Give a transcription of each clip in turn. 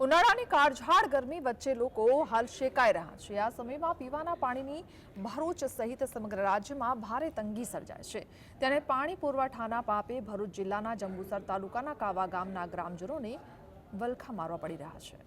ઉનાળાની કાળઝાળ ગરમી વચ્ચે લોકો હાલ શેકાઈ રહ્યા છે. આ સમયમાં પીવાના પાણીની ભરૂચ સહિત સમગ્ર રાજ્યમાં ભારે તંગી સર્જાય છે. ત્યારે પાણી પુરવઠાના પાપે ભરૂચ જિલ્લાના જંબુસર તાલુકાના કાવા ગામના ગ્રામજનોને વલખા મારવા પડી રહ્યા છે.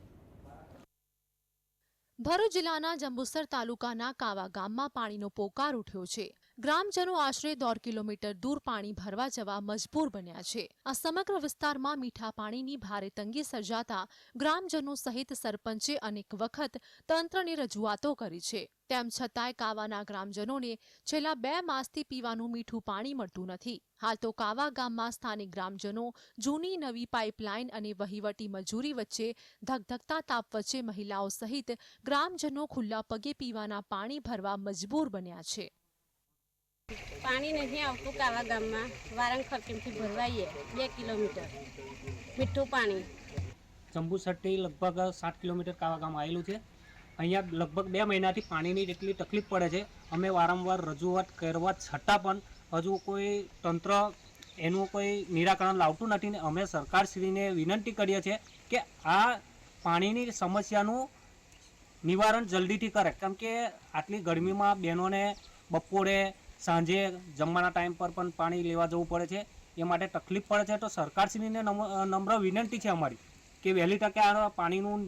ભરૂચ જિલ્લાના જંબુસર તાલુકાના કાવા ગામમાં પાણીનો પોકાર ઉઠ્યો છે. ગ્રામજનો આશરે દોઢ કિલોમીટર દૂર પાણી ભરવા જવા મજબૂર બન્યા છે. આ સમગ્ર વિસ્તારમાં મીઠા પાણીની ભારે તંગી સર્જાતા ગ્રામજનો સહિત સરપંચે અનેક વખત તંત્રને રજૂઆતો કરી છે. તેમ છતાંય કાવાના ગ્રામજનોને છેલ્લા બે માસથી પીવાનું મીઠું પાણી મળતું નથી. હાલ તો કાવા ગામમાં સ્થાનિક ગ્રામજનો જૂની નવી પાઇપલાઇન અને વહીવટી મજૂરી વચ્ચે ધગધગતા તાપ વચ્ચે મહિલાઓ સહિત ગ્રામજનો ખુલ્લા પગે પીવાના પાણી ભરવા મજબૂર બન્યા છે. પાણી નથી આવતું કાવા ગામમાં. વારંગ કેમથી ભરવાઈએ? બે કિલોમીટર. મીઠું પાણી. જંબુસરથી લગભગ સાત કિલોમીટર કાવા ગામ આવેલું છે. અહીંયા લગભગ બે મહિનાથી પાણીની જેટલી તકલીફ પડે છે. અમે વારંવાર રજૂઆત કરવા છતાં પણ હજુ કોઈ તંત્ર એનું કોઈ નિરાકરણ લાવતું નથી ને અમે સરકારશ્રીને વિનંતી કરીએ છીએ કે આ પાણીની સમસ્યાનું નિવારણ જલ્દીથી કરે. કેમ કે આટલી ગરમીમાં બહેનોને બપોરે સાંજે જમવાના ટાઈમ પર પણ પાણી લેવા જવું પડે છે. એ માટે તકલીફ પડે છે. તો સરકારશ્રીને નમ્ર વિનંતી છે અમારી કે વહેલી તકે આ પાણીનું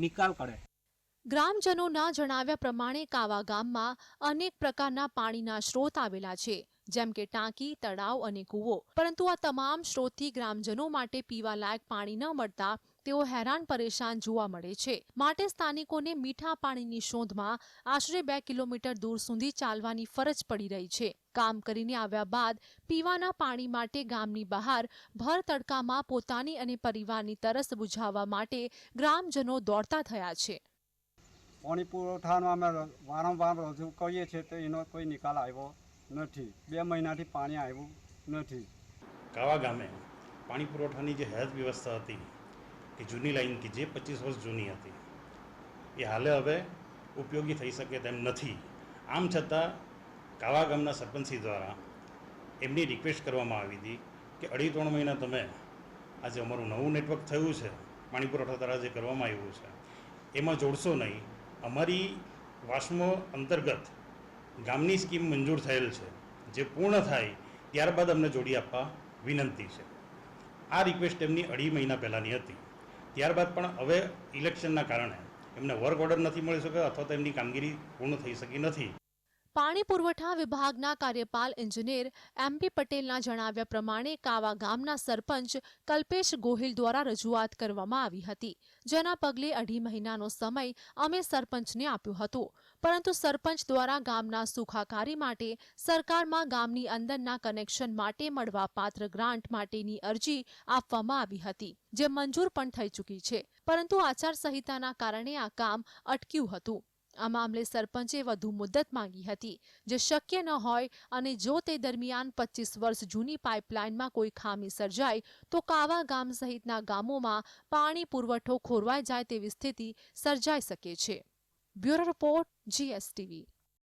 નિકાલ કરે. ગ્રામજનોના જણાવ્યા પ્રમાણે કાવા ગામમાં અનેક પ્રકારના પાણીના સ્ત્રોત આવેલા છે. જેમ કે ટાંકી, તળાવ અને કૂવો. પરંતુ આ તમામ સ્ત્રોતથી ગ્રામજનો માટે પીવા લાયક પાણી ન મળતા તેઓ હેરાન પરેશાન જોવા મળે છે. માટે સ્થાનિકોને મીઠા પાણીની શોધમાં આશરે બે કિલોમીટર દૂર સુધી ચાલવાની ફરજ પડી રહી છે. કામ કરીને આવ્યા બાદ પીવાના પાણી માટે ગામની બહાર ભર તડકામાં પોતાની અને પરિવારની તરસ બુઝાવવા માટે ગ્રામજનો દોડતા થયા છે. પાણી પુરવઠાનો અમે વારંવાર રજૂ કરીએ છીએ તો એનો કોઈ નિકાલ આવ્યો નથી. બે મહિનાથી પાણી આવ્યું નથી. કાવા ગામે પાણી પુરવઠાની જે હેલ્થ વ્યવસ્થા હતી કે જૂની લાઈનથી જે પચીસ વર્ષ જૂની હતી, એ હાલે હવે ઉપયોગી થઈ શકે તેમ નથી. આમ છતાં, કાવા ગામના સરપંચી દ્વારા એમની રિક્વેસ્ટ કરવામાં આવી હતી કે અઢી ત્રણ મહિના તમે આજે અમારું નવું નેટવર્ક થયું છે પાણી પુરવઠા દ્વારા જે કરવામાં આવ્યું છે, એમાં જોડશો નહીં. અમારી વાસ્મો અંતર્ગત ગામની સ્કીમ મંજૂર થયેલ છે. જે પૂર્ણ થાય, ત્યારબાદ અમને જોડી આપવા વિનંતી છે. આ રિક્વેસ્ટ એમની અઢી મહિના પહેલાંની હતી. ત્યારબાદ પણ હવે ઇલેક્શનના કારણે એમને વર્ક ઓર્ડર નથી મળી શક્યો અથવા તો એમની કામગીરી પૂર્ણ થઈ શકી નથી. પાણી પુરવઠા વિભાગના કાર્યપાલ એન્જિનિયર એમપી પટેલના જણાવ્યા પ્રમાણે કાવા ગામના સરપંચ કલ્પેશ ગોહિલ દ્વારા રજૂઆત કરવામાં આવી હતી. જેના પગલે અઢી મહિનાનો સમય અમે સરપંચને આપ્યો હતો. પરંતુ સરપંચ દ્વારા ગામના સુખાકારી માટે, સરકારમાં ગામની અંદરના કનેક્શન માટે મળવાપાત્ર ગ્રાન્ટ માટેની અરજી આપવામાં આવી હતી, જે મંજૂર પણ થઈ ચૂકી છે. પરંતુ આચારસંહિતાના કારણે આ કામ અટક્યું હતું. આ મામલે સરપંચે વધુ મુદત માંગી હતી. જે શક્ય ન હોય અને જો તે દરમિયાન પચીસ વર્ષ જૂની પાઇપલાઇનમાં કોઈ ખામી સર્જાય, તો કાવા ગામ સહિતના ગામોમાં પાણી પુરવઠો ખોરવાઈ જાય તેવી સ્થિતિ સર્જાઈ શકે છે. Bureau report, GSTV.